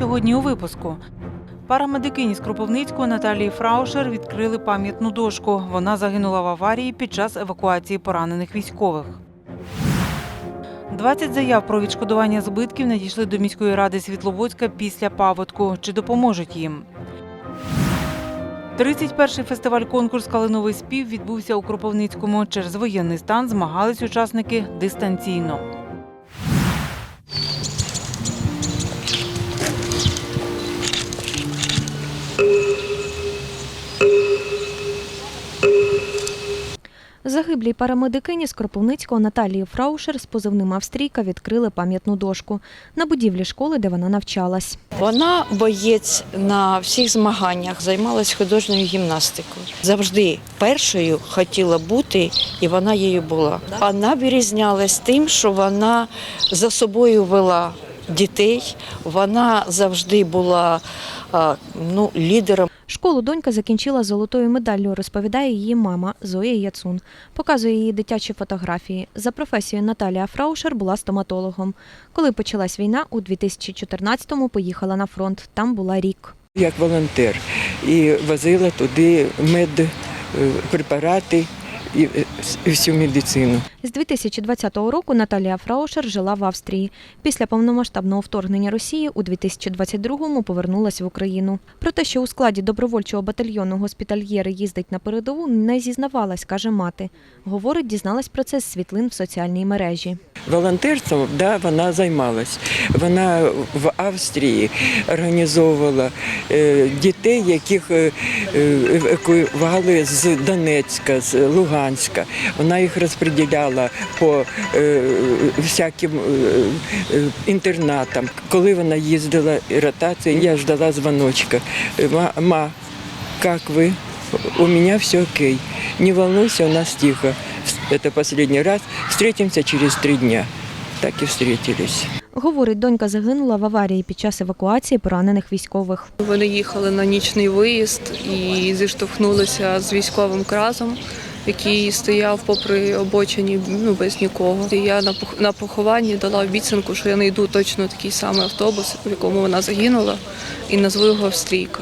сьогодні у випуску. Парамедикині з Кропивницького Наталії Фраушер відкрили пам'ятну дошку. Вона загинула в аварії під час евакуації поранених військових. 20 заяв про відшкодування збитків надійшли до міської ради Світловодська після паводку. Чи допоможуть їм? 31-й фестиваль-конкурс Калиновий спів відбувся у Кропивницькому. Через воєнний стан змагались учасники дистанційно. Загиблій парамедикині з Кропивницького Наталії Фраушер з позивним Австрійка відкрили пам'ятну дошку на будівлі школи, де вона навчалась. Вона боєць на всіх змаганнях, займалась художньою гімнастикою. Завжди першою хотіла бути, і вона її була. Вона вирізнялась тим, що вона за собою вела дітей. Вона завжди була ну, лідером. Школу донька закінчила золотою медаллю, розповідає її мама Зоя Яцун. Показує її дитячі фотографії. За професією Наталія Фраушер була стоматологом. Коли почалась війна, у 2014-му поїхала на фронт. Там була рік. як волонтер і возила туди медпрепарати і е, всю медицину. З 2020 року Наталія Фраушер жила в Австрії. Після повномасштабного вторгнення Росії у 2022-му повернулась в Україну. Про те, що у складі добровольчого батальйону госпітальєри їздить на передову, не зізнавалась, каже мати. Говорить, дізналась про це з світлин в соціальній мережі. Волонтерством да, вона займалась. Вона в Австрії організовувала е, дітей, яких е, е, евакуювали з Донецька, з Луганська. Вона їх розподіляла по всяким інтернатам. Коли вона їздила ротацію, я ждала дзвоночка. Ма, как вы? У меня все окей. Не волнуйся, у нас тихо. Это последний раз. Встретимся через три дня. Так и встретились. Говорить, донька загинула в аварії під час евакуації поранених військових. Вони їхали на нічний виїзд і зіштовхнулися з військовим кразом, який стояв попри обочині ну, без нікого. І я на пох- на похованні дала обіцянку, що я знайду точно такий самий автобус, в якому вона загинула, і назву його Австрійка.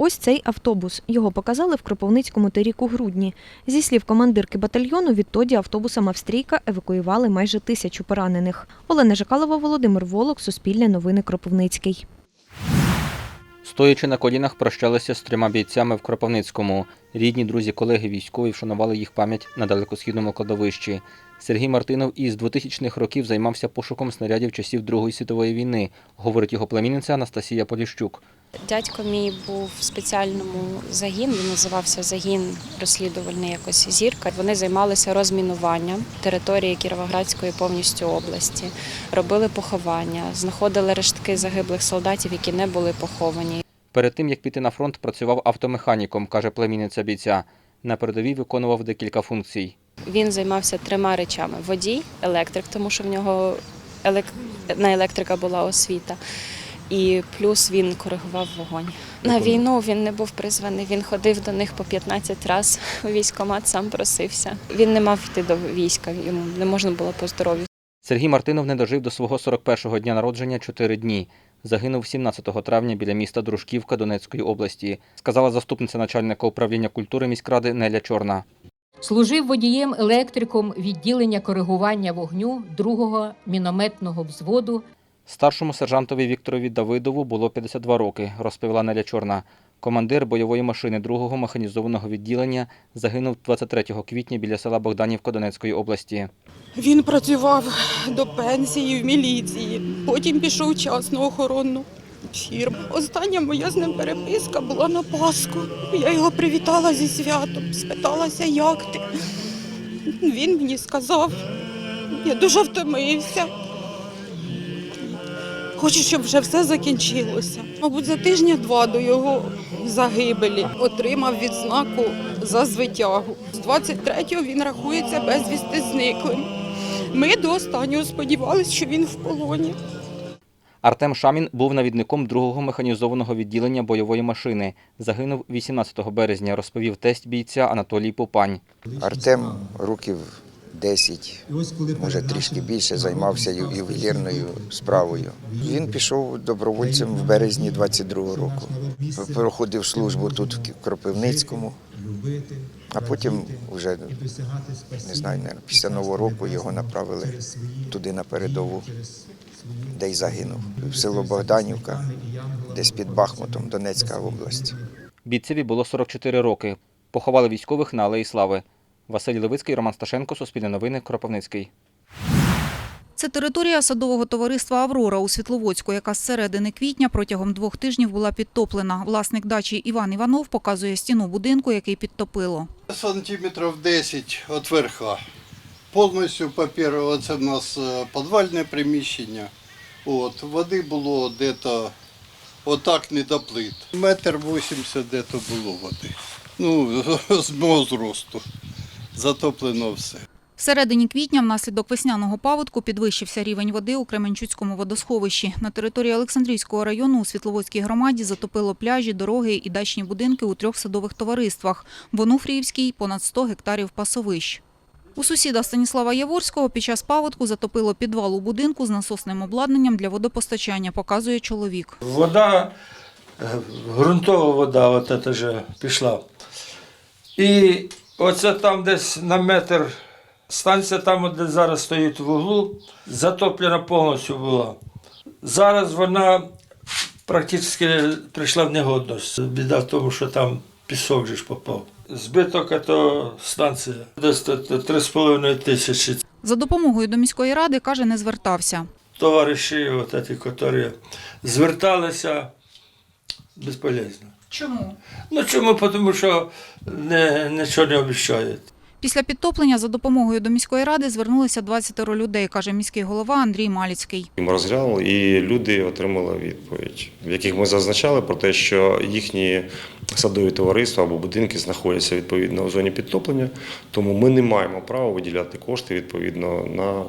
Ось цей автобус. Його показали в Кропивницькому торік грудні. Зі слів командирки батальйону, відтоді автобусом Австрійка евакуювали майже тисячу поранених. Олена Жакалова, Володимир Волок, Суспільне новини Кропивницький. Стоячи на колінах, прощалися з трьома бійцями в Кропивницькому. Рідні, друзі, колеги військові вшанували їх пам'ять на далекосхідному кладовищі. Сергій Мартинов із 2000-х років займався пошуком снарядів часів Другої світової війни, говорить його племінниця Анастасія Поліщук. Дядько мій був в спеціальному загін, він називався загін розслідувальний якось зірка. Вони займалися розмінуванням території Кіровоградської повністю області, робили поховання, знаходили рештки загиблих солдатів, які не були поховані. Перед тим, як піти на фронт, працював автомеханіком, каже племінниця бійця. На передовій виконував декілька функцій. Він займався трьома речами: водій, електрик, тому що в нього на електрика була освіта. І плюс він коригував вогонь. На війну він не був призваний. Він ходив до них по 15 разів у військкомат, сам просився. Він не мав йти до війська, йому не можна було по здоров'ю. Сергій Мартинов не дожив до свого 41-го дня народження 4 дні. Загинув 17 травня біля міста Дружківка Донецької області, сказала заступниця начальника управління культури міськради Неля Чорна. Служив водієм-електриком відділення коригування вогню 2-го мінометного взводу Старшому сержантові Вікторові Давидову було 52 роки, розповіла Неля Чорна. Командир бойової машини 2-го механізованого відділення загинув 23 квітня біля села Богданівка Донецької області. Він працював до пенсії в міліції, потім пішов в частну охоронну фірму. Остання моя з ним переписка була на Пасху. Я його привітала зі святом, спиталася, як ти. Він мені сказав, я дуже втомився. Хочу, щоб вже все закінчилося. Мабуть, за тижня-два до його загибелі отримав відзнаку за звитягу. З 23-го він рахується безвісти зниклим. Ми до останнього сподівалися, що він в полоні. Артем Шамін був навідником 2-го механізованого відділення бойової машини. Загинув 18 березня, розповів тесть бійця Анатолій Попань. Артем років 10, може трішки більше, займався ювелірною справою. Він пішов добровольцем в березні 22-го року. Проходив службу тут в Кропивницькому, а потім вже не знаю, після нового року його направили туди на передову, де й загинув. В село Богданівка, десь під Бахмутом, Донецька область. Бійцеві було 44 роки. Поховали військових на Алеї Слави. Василь Левицький, Роман Сташенко, Суспільне новини, Кропивницький. Це територія садового товариства Аврора у Світловодську, яка з середини квітня протягом двох тижнів була підтоплена. Власник дачі Іван Іванов показує стіну будинку, який підтопило. Сантиметрів 10 від верха. Повністю по-перше, це в нас е, підвальне приміщення. От, води було дето отак не до плит. Метр 80 дето було води. Ну, з мого зросту. Затоплено все. В середині квітня внаслідок весняного паводку підвищився рівень води у Кременчуцькому водосховищі. На території Олександрійського району у Світловодській громаді затопило пляжі, дороги і дачні будинки у трьох садових товариствах. В Онуфріївській – понад 100 гектарів пасовищ. У сусіда Станіслава Яворського під час паводку затопило підвал у будинку з насосним обладнанням для водопостачання, показує чоловік. Вода, е, ґрунтова вода, от це вже пішла. І оце там десь на метр станція, там, де зараз стоїть в углу, затоплена повністю була. Зараз вона практично прийшла в негодність. Біда в тому, що там пісок же ж попав. Збиток це станція, десь то- то 3,5 тисячі. За допомогою до міської ради, каже, не звертався. Товариші, от ці, які зверталися безполезно. Чому? Ну чому? Тому що не, нічого не обіцяють. Після підтоплення за допомогою до міської ради звернулися 20 людей, каже міський голова Андрій Маліцький. Ми розглянули, і люди отримали відповідь, в яких ми зазначали про те, що їхні садові товариства або будинки знаходяться відповідно у зоні підтоплення, тому ми не маємо права виділяти кошти відповідно на е,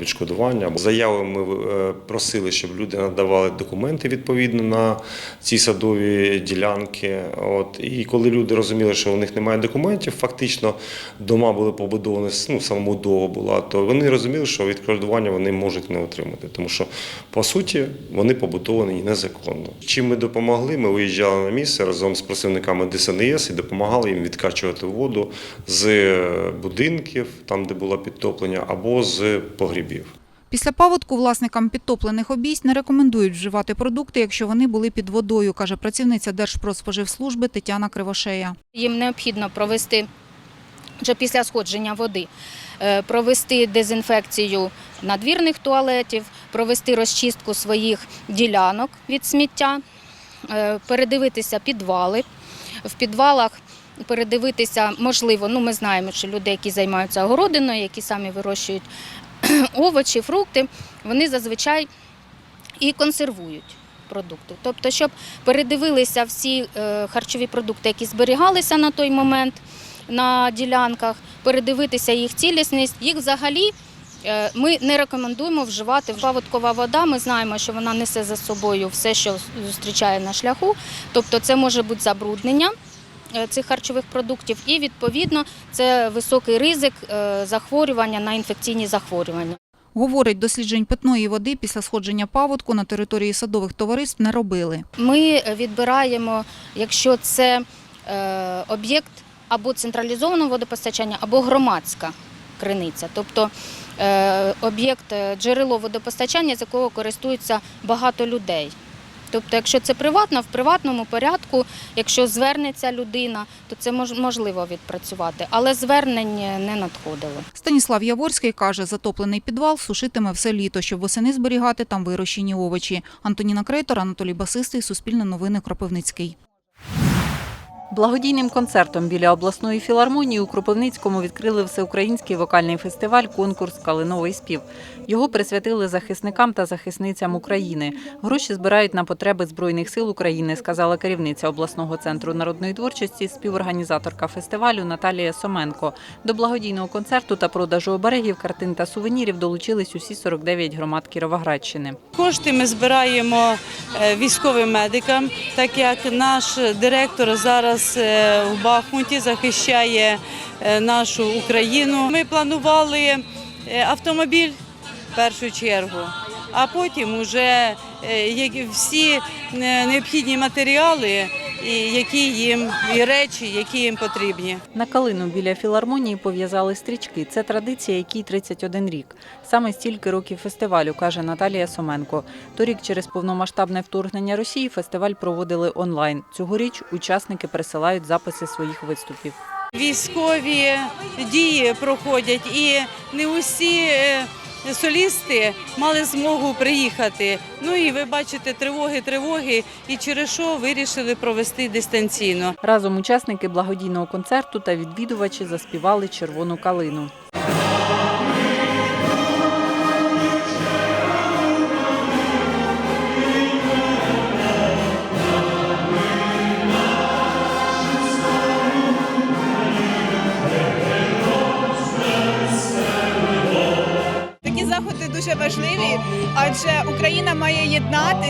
відшкодування. Заяви ми е, просили, щоб люди надавали документи відповідно на ці садові ділянки. От і коли люди розуміли, що у них немає документів, фактично дома були побудовані ну, самобудова була, то вони розуміли, що відшкодування вони можуть не отримати, тому що по суті вони побудовані незаконно. Чим ми допомогли? Ми виїжджали на місце разом з працівниками ДСНС і допомагали їм відкачувати воду з будинків, там де було підтоплення, або з погрібів. Після паводку власникам підтоплених обійсть не рекомендують вживати продукти, якщо вони були під водою, каже працівниця Держпродспоживслужби Тетяна Кривошея. Їм необхідно провести вже після сходження води, е, провести дезінфекцію надвірних туалетів, провести розчистку своїх ділянок від сміття, е, передивитися підвали. В підвалах передивитися, можливо, ну ми знаємо, що люди, які займаються огородиною, які самі вирощують овочі, фрукти, вони зазвичай і консервують продукти. Тобто, щоб передивилися всі е, харчові продукти, які зберігалися на той момент на ділянках, передивитися їх цілісність. Їх взагалі е, ми не рекомендуємо вживати. Паводкова вода, ми знаємо, що вона несе за собою все, що зустрічає на шляху. Тобто це може бути забруднення е, цих харчових продуктів, і відповідно це високий ризик е, захворювання на інфекційні захворювання. Говорить, досліджень питної води після сходження паводку на території садових товариств не робили. Ми відбираємо, якщо це е, об'єкт або централізованого водопостачання, або громадська криниця, тобто е, об'єкт е, джерело водопостачання, з якого користується багато людей. Тобто, якщо це приватно, в приватному порядку, якщо звернеться людина, то це можливо відпрацювати, але звернень не надходило. Станіслав Яворський каже, затоплений підвал сушитиме все літо, щоб восени зберігати там вирощені овочі. Антоніна Крейтор, Анатолій Басистий, Суспільне новини, Кропивницький. Благодійним концертом біля обласної філармонії у Кропивницькому відкрили всеукраїнський вокальний фестиваль Конкурс Калиновий спів. Його присвятили захисникам та захисницям України. Гроші збирають на потреби Збройних сил України, сказала керівниця обласного центру народної творчості, співорганізаторка фестивалю Наталія Соменко. До благодійного концерту та продажу оберегів, картин та сувенірів долучились усі 49 громад Кіровоградщини. Кошти ми збираємо е, військовим медикам, так як наш директор зараз зараз е, в Бахмуті захищає е, нашу Україну. Ми планували е, автомобіль в першу чергу, а потім вже всі необхідні матеріали, і які їм і речі, які їм потрібні. На калину біля філармонії пов'язали стрічки. Це традиція, якій 31 рік. Саме стільки років фестивалю, каже Наталія Соменко. Торік через повномасштабне вторгнення Росії фестиваль проводили онлайн. Цьогоріч учасники присилають записи своїх виступів. Військові дії проходять, і не усі е, солісти мали змогу приїхати. Ну і ви бачите тривоги, тривоги, і через що вирішили провести дистанційно. Разом учасники благодійного концерту та відвідувачі заспівали червону калину.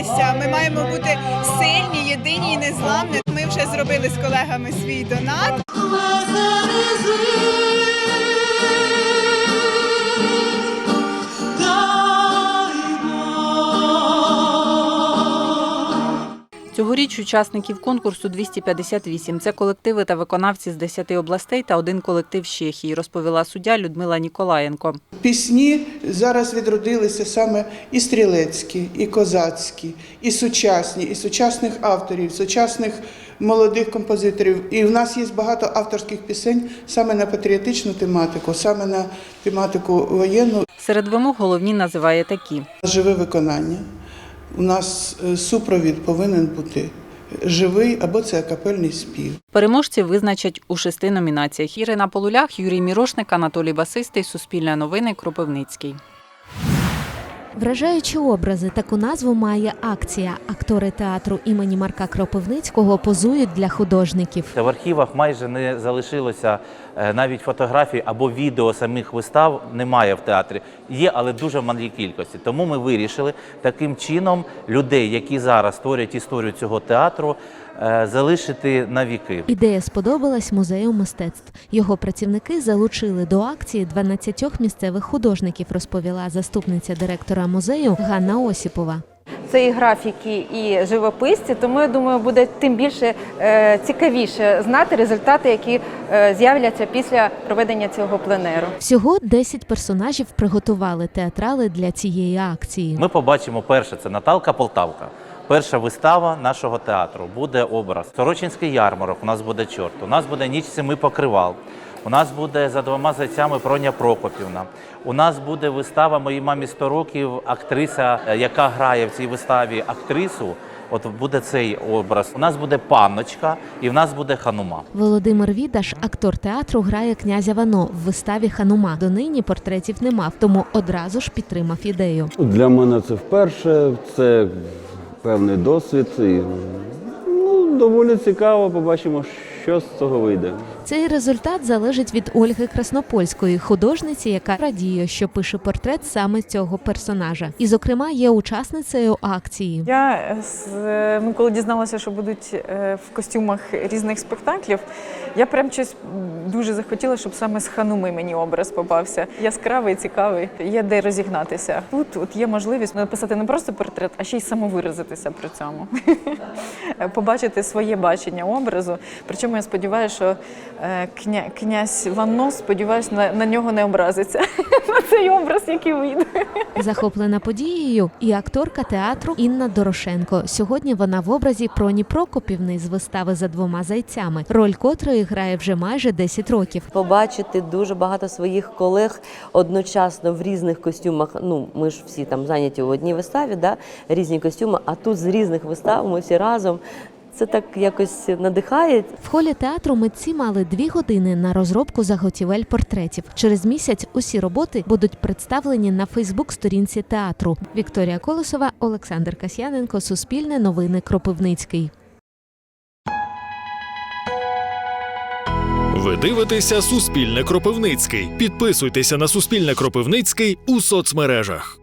Єднатися. Ми маємо бути сильні, єдині і незламні. Ми вже зробили з колегами свій донат. Цьогоріч учасників конкурсу 258. Це колективи та виконавці з 10 областей та один колектив з Чехії, розповіла суддя Людмила Ніколаєнко. Пісні зараз відродилися саме і стрілецькі, і козацькі, і сучасні, і сучасних авторів, сучасних молодих композиторів. І в нас є багато авторських пісень саме на патріотичну тематику, саме на тематику воєнну. Серед вимог головні називає такі. Живе виконання. У нас е, супровід повинен бути живий або це капельний спів. Переможців визначать у шести номінаціях. Ірина Полулях, Юрій Мірошник, Анатолій Басистий, Суспільне новини, Кропивницький. Вражаючі образи таку назву має акція. Актори театру імені Марка Кропивницького позують для художників. В архівах майже не залишилося е, навіть фотографій або відео самих вистав немає в театрі. Є, але дуже в малій кількості. Тому ми вирішили таким чином людей, які зараз створюють історію цього театру, залишити на віки. Ідея сподобалась музею мистецтв. Його працівники залучили до акції 12 місцевих художників, розповіла заступниця директора музею Ганна Осіпова. Це і графіки, і живописці, тому я думаю, буде тим більше е, цікавіше знати результати, які е, з'являться після проведення цього пленеру. Всього 10 персонажів приготували театрали для цієї акції. Ми побачимо перше це Наталка Полтавка. Перша вистава нашого театру буде образ. Сорочинський ярмарок. У нас буде чорт. У нас буде ніч семи покривал. У нас буде за двома зайцями Проня Прокопівна. У нас буде вистава моїй мамі 100 років. Актриса, е, яка грає в цій виставі актрису. От буде цей образ. У нас буде панночка, і в нас буде ханума. Володимир Відаш, актор театру, грає князя Вано в виставі Ханума. Донині портретів не мав, тому одразу ж підтримав ідею. Для мене це вперше, це певний досвід. І, ну, доволі цікаво, побачимо, що з цього вийде. Цей результат залежить від Ольги Краснопольської, художниці, яка радіє, що пише портрет саме цього персонажа. І, зокрема, є учасницею акції. Я з- ну, коли дізналася, що будуть е, в костюмах різних спектаклів, я прям щось дуже захотіла, щоб саме з хануми мені образ попався. Яскравий, цікавий. Є де розігнатися. Тут от є можливість написати не просто портрет, а ще й самовиразитися при цьому. Побачити своє бачення образу. Причому я сподіваюся, що е, кня, князь Ванно, сподіваюся, на, на нього не образиться. На цей образ, який вийде. Захоплена подією і акторка театру Інна Дорошенко. Сьогодні вона в образі Проні Прокопівни з вистави за двома зайцями, роль котрої грає вже майже 10 років. побачити дуже багато своїх колег одночасно в різних костюмах. Ну, ми ж всі там зайняті в одній виставі, да? різні костюми, а тут з різних вистав ми всі разом. Це так якось надихає. В холі театру митці мали дві години на розробку заготівель портретів. Через місяць усі роботи будуть представлені на Фейсбук-сторінці театру. Вікторія Колосова, Олександр Касьяненко, Суспільне новини Кропивницький. Ви дивитеся Суспільне Кропивницький. Підписуйтеся на Суспільне Кропивницький у соцмережах.